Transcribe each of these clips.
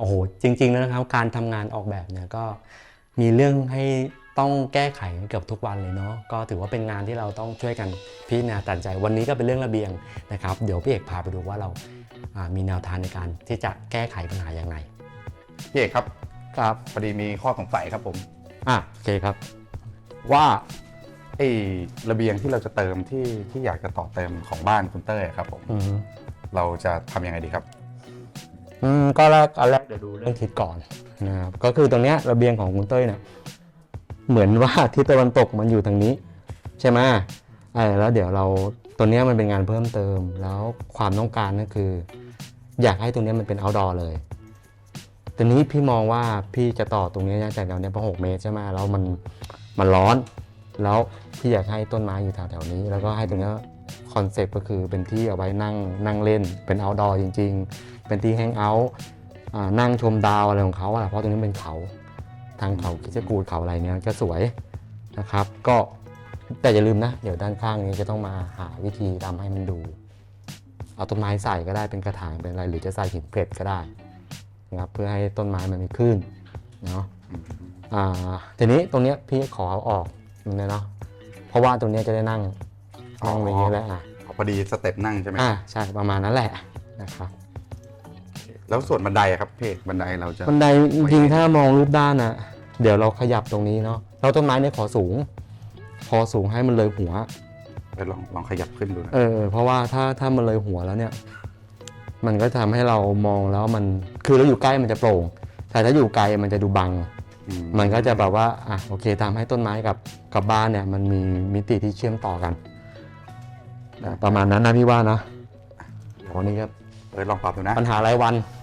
โอ้โหจริงๆแล้วนะครับการทำงานออกแบบเนี่ยก็มีเรื่องให้ต้องแก้ไขเกือบทุกวันเลยเนาะก็ถือว่าเป็นงานที่เราต้องช่วยกันพิจารณาตัดสินใจวันนี้ก็เป็นเรื่องระเบียงนะครับ เดี๋ยวพี่เอกพาไปดูว่าเราอ่ามีแนวทางในการที่จะแก้ไขปัญหาอย่างไรพี่เอกครับครับพอดีมีข้อสงสัยครับผมอะโอเคครับ ว่าไอ้ระเบียงที่เราจะเติมที่ที่อยากจะต่อเติมของบ้านคุณเต้ยครับผมอืมเราจะทำยังไงดีครับ อืมก็แรกอันแรกเดี๋ยวดูเรื่องทิศก่อนนะครับก็คือตรงเนี้ยระเบียงของคุณเต้ยเนี่ยเหมือนว่าทิศตะวันตกมันอยู่ทางนี้ ใช่ไหมเออแล้วเดี๋ยวเราตัวเนี้ยมันเป็นงานเพิ่มเติม แล้วความต้องการก็คือ อยากให้ตรงเนี้ยมันเป็น outdoor เลยทีนี้พี่มองว่าพี่จะต่อตรงนี้ยจากแถวเนี้ยประหกเมตรใช่ไหมแล้วมันมันร้อน แล้วพี่อยากให้ต้นไม้อยู่แถวๆนี้ แล้วก็ให้ตรงเนี้คอนเซ็ปต์ก็คือเป็นที่เอาไว้นั่งนั่งเล่นเป็น outdoor จริง ๆ เป็นที่แฮงเอาท์อ่านั่งชมดาวอะไรของเขาอะเพราะตรงนี้เป็นเขาทางเขาคิดจะกูดเขาอะไรเนี้ยก็สวยนะครับ ก็แต่อย่าลืมนะ เดี๋ยวด้านข้างนี้จะต้องมาหาวิธีทำให้มันดู เอาต้นไม้ใส่ก็ได้เป็นกระถางเป็นอะไรหรือจะใส่หินเกล็ดก็ได้นะครับเพื่อให้ต้นไม้มันมีคลื่นเนาะอ่าทีนี้ตรงเนี้ยพี่ขอเอาออกนะเนาะเพราะว่าตรงเนี้ยจะได้นั่งนั่งอย่างนี้แหละอะพอดีสเต็ปนั่งใช่ไหมอ่าใช่ประมาณนั้นแหละนะครับ แล้วส่วนบันไดอะครับพี่เอกบันไดเราจะ บันไดจริงๆถ้ามองรูปด้านนะเดี๋ยวเราขยับตรงนี้เนาะแล้วต้นไม้เนี่ยขอสูงพอสูงให้มันเลยหัว ไปลองลองขยับขึ้นดูนะเออ เพราะว่าถ้าถ้ามันเลยหัวแล้วเนี่ย มันก็ทำให้เรามองแล้วมันคือเราอยู่ใกล้มันจะโปร่ง แต่ถ้าอยู่ไกลมันจะดูบังอืมันก็จะแบบว่าอะโอเคทำให้ต้นไม้กับกับบ้านเนี่ย มันมีมิติที่เชื่อมต่อกันอะประมาณนั้นนะพี่ว่านะโอ้นี่ครับเออลองปรับดูนะปัญหารายวันปัญ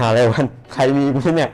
หารายวัน ใครมีเนี่ย